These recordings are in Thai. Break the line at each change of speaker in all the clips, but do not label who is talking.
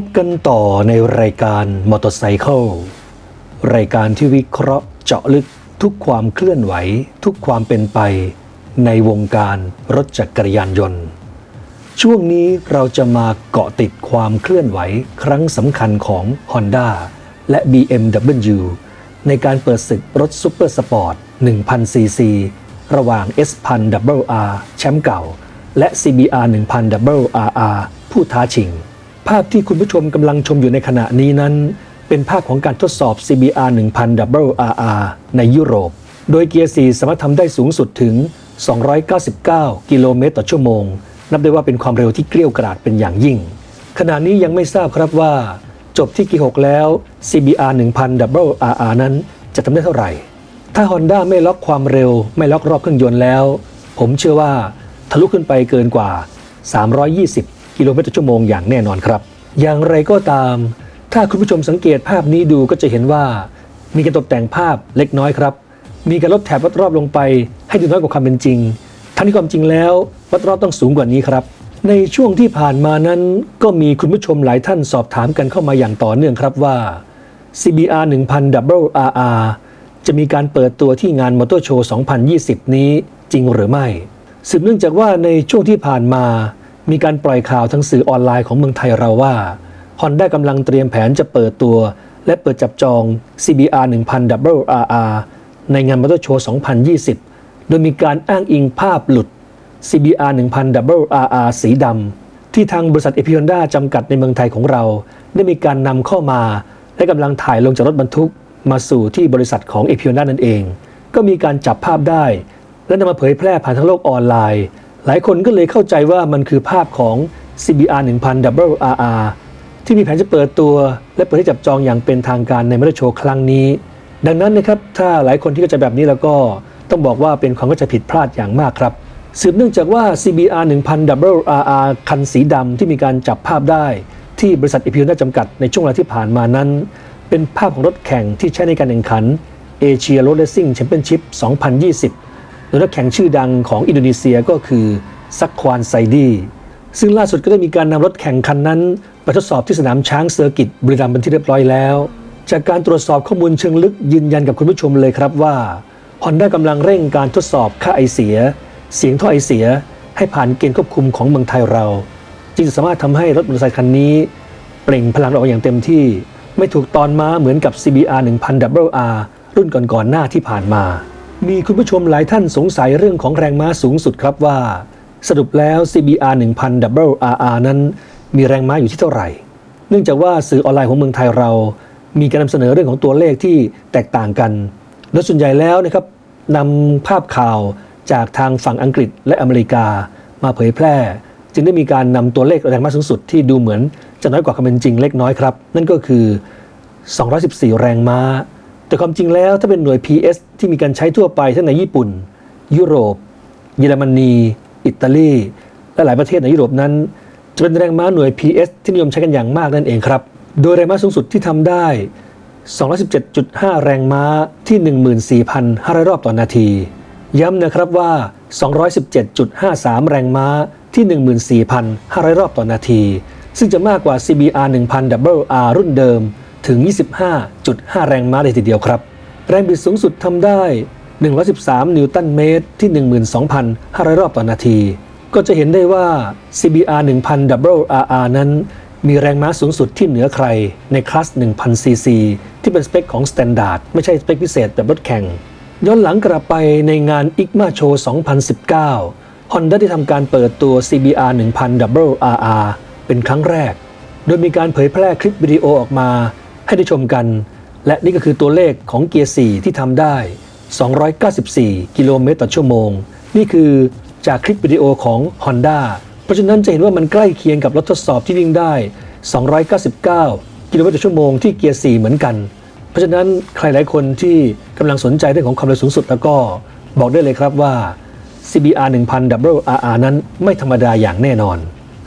พบกันต่อในรายการมอเตอร์ไซค์รายการที่วิเคราะห์เจาะลึกทุกความเคลื่อนไหว ทุกความเป็นไป ในวงการรถจักรยานยนต์ ช่วงนี้เราจะมาเกาะติดความเคลื่อนไหวครั้งสำคัญของ Honda และ BMW ในการเปิดศึกรถซุปเปอร์สปอร์ต 1000ซีซีระหว่าง S1000 WR แชมป์เก่า และ CBR 1000 WRR ผู้ท้าชิง ภาพที่คุณผู้ชมกำลังชมอยู่ในขณะนี้นั้น เป็นภาพของการทดสอบ CBR 1000 WRR ในยุโรป โดยเกียร์ 4 สามารถทำได้สูงสุดถึง 299 กิโลเมตรต่อชั่วโมง นับได้ว่าเป็นความเร็วที่เกลี้ยวกราดเป็นอย่างยิ่ง ขณะนี้ยังไม่ทราบครับว่า จบที่กี6แล้ว CBR 1000 WRR นั้นจะทำได้เท่าไหร่ ถ้า Honda ไม่ล็อกความเร็ว ไม่ล็อกรอบเครื่องยนต์แล้ว ผมเชื่อว่าทะลุขึ้นไปเกินกว่า 320 กิโลเมตรต่อชั่วโมงอย่างแน่นอนครับ อย่างไรก็ตาม ถ้าคุณผู้ชมสังเกตภาพนี้ดูก็จะเห็นว่า มีการตกแต่งภาพเล็กน้อยครับ มีการลดแถบวัดรอบลงไป ให้ดูน้อยกว่าความเป็นจริง ทั้งที่ความจริงแล้ววัดรอบต้องสูงกว่านี้ครับ ในช่วงที่ผ่านมานั้นก็มีคุณผู้ชมหลายท่านสอบถามกันเข้ามาอย่างต่อเนื่องครับว่า CBR 1000 WRR จะมีการเปิดตัวที่งานมอเตอร์โชว์ 2020 นี้จริงหรือไม่ สืบเนื่องจากว่าในช่วงที่ผ่านมา มีการปล่อยข่าวทางสื่อออนไลน์ของเมืองไทยเราว่า Honda กำลังเตรียมแผนจะเปิดตัว และเปิดจับจอง CBR 1000 WRR ในงานมอเตอร์โชว์ 2020 โดยมีการอ้างอิงภาพหลุด CBR 1000 WRR สีดำที่ทางบริษัทเอพิฮอนด้าจำกัดในเมืองไทยของเรา ได้มีการนำเข้ามา และกำลังถ่ายลงจากรถบรรทุก มาสู่ที่บริษัทของเอพิฮอนด้านั่นเอง ก็มีการจับภาพได้ และนำมาเผยแพร่ผ่านทางโลกออนไลน์ หลายคนก็เลยเข้าใจว่ามันคือภาพของ CBR 1000 WRR ที่มีแผนจะเปิดตัว และเปิดให้จับจองอย่างเป็นทางการในมอเตอร์โชว์ครั้งนี้ ดังนั้นนะครับถ้าหลายคนที่เข้าใจแบบนี้แล้วก็ต้องบอกว่าเป็นความเข้าใจผิดพลาดอย่างมากครับสืบเนื่องจากว่า CBR 1000 WRR คันสีดำที่มีการจับภาพได้ ที่บริษัทอีพิวน่าจำกัดในช่วงเวลาที่ผ่านมานั้น เป็นภาพของรถแข่งที่ใช้ในการแข่งขันเอเชียโรถเลสซิ่งแชมเปี้ยนชิพ2020 โดยรถแข่งชื่อดังของอินโดนีเซียก็คือซักควานไซดีซึ่งล่าสุดก็ได้มีการนำรถแข่งคันนั้น ไปทดสอบที่สนามช้างเซอร์กิตบรีรัมย์เป็นที่เรียบร้อยแล้ว จากการตรวจสอบข้อมูลเชิงลึกยืนยันกับคุณผู้ชมเลยครับว่า Honda กำลังเร่งการทดสอบค่าไอเสีย เสียงท่อไอเสีย ให้ผ่านเกณฑ์ควบคุมของเมืองไทยเรา จึงจะสามารถทำให้รถมอเตอร์ไซค์คันนี้ เปล่งพลังออกมาอย่างเต็มที่ ไม่ถูกตอนม้าเหมือนกับ CBR 1000 WR รุ่นก่อนๆหน้าที่ผ่านมา มีคุณผู้ชมหลายท่านสงสัยเรื่องของแรงม้าสูงสุดครับว่า สรุปแล้ว CBR 1000 WRR นั้น มีแรงม้าอยู่ที่เท่าไหร่ เนื่องจากว่าสื่อออนไลน์ของเมืองไทยเรา มีการนำเสนอเรื่องของตัวเลขที่แตกต่างกันโดยส่วนใหญ่แล้วนะครับนำภาพข่าวจากทางฝั่งอังกฤษและอเมริกา มาเผยแพร่ จึงได้มีการนำตัวเลขแรงม้าสูงสุดที่ดูเหมือนจะน้อยกว่าความเป็นจริงเล็กน้อยครับ นั่นก็คือ 214 แรงม้า แต่ความจริงแล้วถ้าเป็นหน่วย PS ที่มีการใช้ทั่วไปทั้งในญี่ปุ่น ยุโรป เยอรมนี อิตาลี และหลายประเทศในยุโรปนั้น จะเป็นแรงม้าหน่วย PS ที่นิยมใช้กันอย่างมากนั่นเองครับ โดยแรงม้าสูงสุดที่ทำได้ 217.5 แรงม้าที่ 14,500 รอบต่อนาที ย้ำนะครับว่า 217.53 แรงม้าที่ 14,500 รอบต่อนาที ซึ่งจะมากกว่า CBR 1000 WR รุ่นเดิม ถึง 25.5 แรงม้าเลยทีเดียวครับ แรงบิดสูงสุดทำได้ 113 นิวตันเมตรที่ 12,500 รอบต่อนาที ก็จะเห็นได้ว่า CBR 1000 WRR นั้น มีแรงม้าสูงสุดที่เหนือใครในคลาส 1000ซีซีที่เป็นสเปคของ Standard ไม่ใช่สเปคพิเศษแบบรถแข่ง ย้อนหลังกลับไปในงาน ICMA Show 2019 Honda ได้ทำการเปิดตัว CBR 1000 WRR เป็นครั้งแรก โดยมีการเผยแพร่คลิปวิดีโอออกมา ให้ได้ชมกัน และนี่ก็คือตัวเลขของเกียร์ 4 ที่ทำได้ 294 กิโลเมตรต่อชั่วโมง นี่คือจากคลิปวิดีโอของ Honda เพราะฉะนั้นจะเห็นว่ามันใกล้เคียงกับรถทดสอบที่วิ่งได้ 299 กิโลเมตรต่อชั่วโมงที่เกียร์ 4 เหมือนกัน เพราะฉะนั้นใครหลายคนที่กำลังสนใจเรื่องของความเร็วสูงสุดแล้วก็บอกได้เลยครับว่า CBR 1000 WRR นั้นไม่ธรรมดาอย่างแน่นอน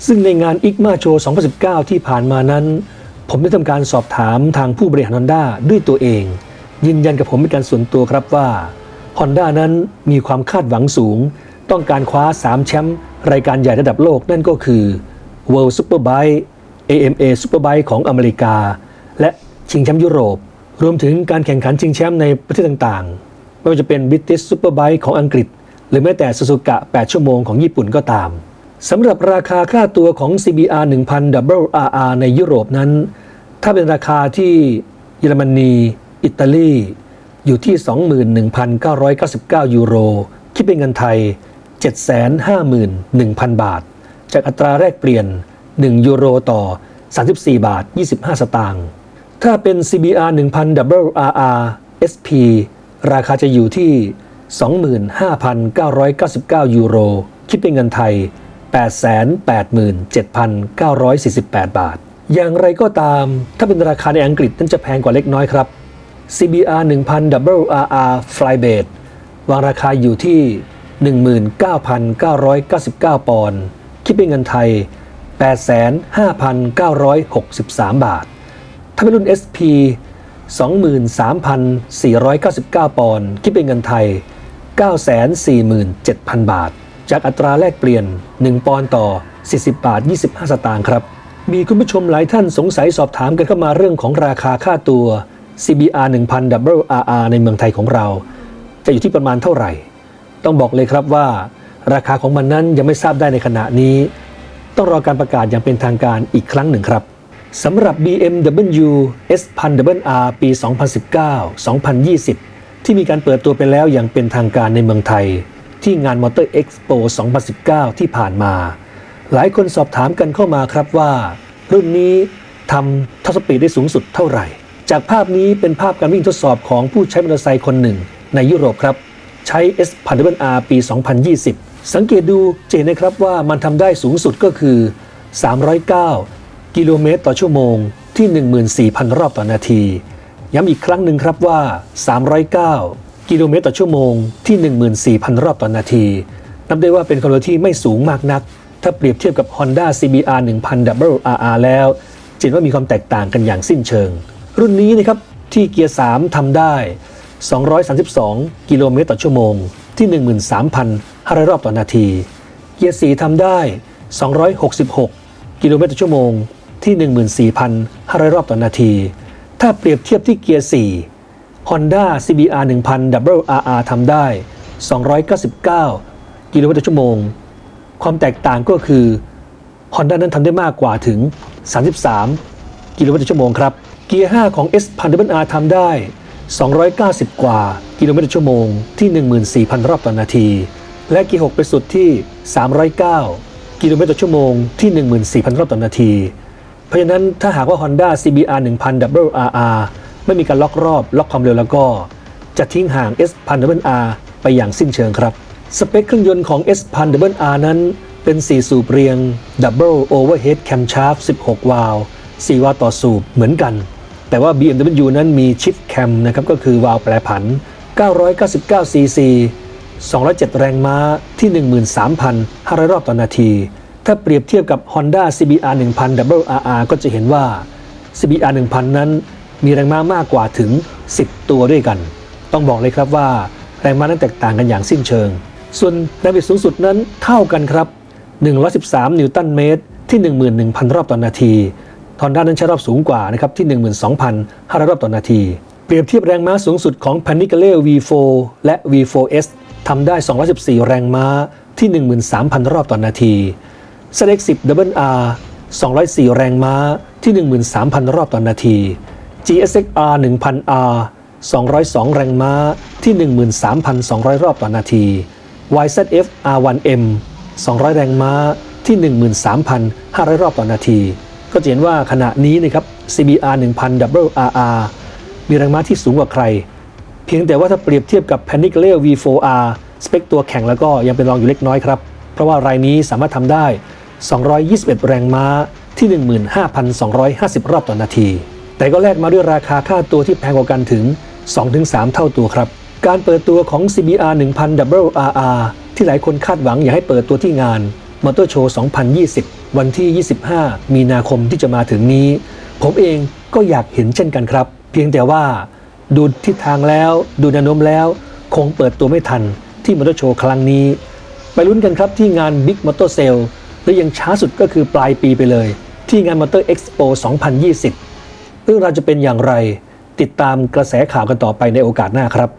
ซึ่งในงาน ICMA Show 2019 ที่ผ่านมานั้น ผมได้ทำการสอบถามทางผู้บริหาร Honda ด้วยตัวเอง ยืนยันกับผมเป็นการส่วนตัวครับว่า Honda นั้นมีความคาดหวังสูง ต้องการคว้า 3 แชมป์รายการใหญ่ระดับโลกนั่นก็คือ World Superbike AMA Superbike ของอเมริกา และชิงแชมป์ยุโรป รวมถึงการแข่งขันชิงแชมป์ในประเทศต่างๆ ไม่ว่าจะเป็น British Superbike ของอังกฤษ หรือแม้แต่ Suzuka 8 ชั่วโมงของญี่ปุ่นก็ตาม สำหรับราคาค่าตัวของ CBR 1000 WRR ในยุโรปนั้น ถ้าเป็นราคาที่เยอรมนี อิตาลี อยู่ที่ 21,999 ยูโร คิดเป็นเงินไทย 751,000 บาท จากอัตราแรกเปลี่ยน 1 ยูโรต่อ 34 บาท 25 สตางค์ ถ้าเป็น CBR 1000 WRR SP ราคาจะอยู่ที่ 25,999 ยูโร คิดเป็นเงินไทย 887,948 บาท อย่างไรก็ตาม ถ้าเป็นราคาในอังกฤษนั้นจะแพงกว่าเล็กน้อยครับ CBR 1000 WRR Flybait วางราคาอยู่ที่ 19,999 ปอนด์ คิดเป็นเงินไทย 85,963 บาท ถ้าเป็นรุ่น SP 23,499 ปอนด์ คิดเป็นเงินไทย 947,000 บาท จากอัตราแลกเปลี่ยน 1 ปอนด์ต่อ 40 บาท 25 สตางค์ครับ มีคุณผู้ชมหลายท่านสงสัยสอบถามกันเข้ามาเรื่องของราคาค่าตัว CBR 1000 WRR ในเมืองไทยของเรา จะอยู่ที่ประมาณเท่าไหร่ ต้องบอกเลยครับว่า ราคาของมันนั้นยังไม่ทราบได้ในขณะนี้ ต้องรอการประกาศอย่างเป็นทางการอีกครั้งหนึ่งครับสำหรับ BMW S1000WR ปี 2019-2020 ที่มีการเปิดตัวไปแล้วอย่างเป็นทางการในเมืองไทย ที่งาน Motor Expo 2019 ที่ผ่านมา หลายคนสอบถามกันเข้ามาครับว่า รุ่นนี้ทำท็อปสปีดได้สูงสุดเท่าไหร่ จากภาพนี้เป็นภาพการวิ่งทดสอบของผู้ใช้มอเตอร์ไซค์คนหนึ่ง ในยุโรปครับ ใช้ S1000WR ปี 2020 สังเกตดูจะเห็นนะครับว่ามันทำได้สูงสุดก็คือ 309 กิโลเมตรต่อชั่วโมงที่ 14,000 รอบต่อนาที ย้ำอีกครั้งหนึ่งครับว่า 309 กิโลเมตรต่อชั่วโมงที่ 14,000 รอบต่อนาที นับได้ว่าเป็นความเร็วที่ไม่สูงมากนัก ถ้าเปรียบเทียบกับ Honda CBR 1000 WRR แล้วจะเห็นว่ามีความแตกต่างกันอย่างสิ้นเชิง รุ่นนี้นะครับที่เกียร์ 3 ทำได้ 232 กิโลเมตรต่อชั่วโมงที่ 13,500 รอบต่อนาที เกียร์ 4ทำได้ 266 กิโลเมตรต่อชั่วโมงที่ 14,500 รอบต่อนาที ถ้าเปรียบเทียบที่เกียร์ 4 Honda CBR 1000 WRR ทำได้ 299 กิโลเมตรต่อชั่วโมง ความแตกต่างก็คือ Honda นั้นทำได้มากกว่าถึง 33 กิโลเมตรต่อชั่วโมงครับ เกียร์ 5 ของ S1000WR ทำได้ 290 กว่า กิโลเมตรต่อชั่วโมงที่ 14,000 รอบต่อนาที และเกียร์ 6 ไปสุดที่ 309 กิโลเมตรต่อชั่วโมงที่ 14,000 รอบต่อนาที เพราะฉะนั้นถ้าหากว่า Honda CBR 1000 WRR ไม่มีการล็อกรอบล็อกความเร็วแล้วก็ จะทิ้งห่าง S 1 0 0 0 R ไปอย่างสิ้นเชิงครับ สเปคเครื่องยนต์ของ S 1 0 0 0 R นั้น เป็น 4 สูบเรียง Double Overhead Camshaft 16 วาล์ว4วาล์วต่อสูบเหมือนกัน แต่ว่า BMW นั้นมี Shift Cam นะครับก็คือวาล์วแปรผัน 999 cc 207 แรงม้าที่ 13,500 รอบต่อนาที ถ้าเปรียบเทียบกับ Honda CBR 1000 WRR ก็จะเห็นว่า CBR 1000 นั้น มีแรงม้ามากกว่าถึง 10 ตัวด้วยกัน ต้องบอกเลยครับว่าแรงม้านั้นแตกต่างกันอย่างสิ้นเชิง ส่วนแรงบิดสูงสุดนั้นเท่ากันครับ 113 นิวตันเมตร ที่ 11,000 รอบต่อนาที ทอนด้านนั้นใช้รอบสูงกว่านะครับที่ 12,500 รอบต่อนาที เปรียบเทียบแรงม้าสูงสุดของ p a n i c a l e V4 และ V4S ทำได้ 214 แรงม้าที่ 13,000 รอบต่อนาที s l e x 10 Double R 204 แรงม้าที่ 13,000 รอบต่อนาที GSX-R 1000R 202 แรงม้าที่ 13,200 รอบต่อนาที YZF R1M 200 แรงม้าที่ 13,500 รอบต่อนาที ก็จะเห็นว่าขณะนี้นะครับ CBR 1000 WRR มีแรงม้าที่สูงกว่าใคร เพียงแต่ว่าถ้าเปรียบเทียบกับ p a n i c a l e V4R สเปคตัวแข่งแล้วก็ยังเป็นรองอยู่เล็กน้อยครับ เพราะว่ารายนี้สามารถทำได้ 221 แรงม้าที่ 15,250 รอบต่อนาที แต่ก็แลกมาด้วยราคาค่าตัวที่แพงกว่ากันถึง 2-3 เท่าตัวครับ การเปิดตัวของ CBR 1000 WRR ที่หลายคนคาดหวังอยากให้เปิดตัวที่งาน Motor Show 2020 วันที่ 25 มีนาคมที่จะมาถึงนี้ ผมเองก็อยากเห็นเช่นกันครับ เพียงแต่ว่า ดูทิศทางแล้ว ดูแนวโน้มแล้ว คงเปิดตัวไม่ทันที่มอเตอร์โชว์ครั้งนี้ ไปลุ้นกันครับที่งาน Big Motor Sale หรือยังช้าสุดก็คือปลายปีไปเลย ที่งานมอเตอร์เอ็กซ์โป2020 เรื่องราวจะเป็นอย่างไร ติดตามกระแสข่าวกันต่อไปในโอกาสหน้าครับ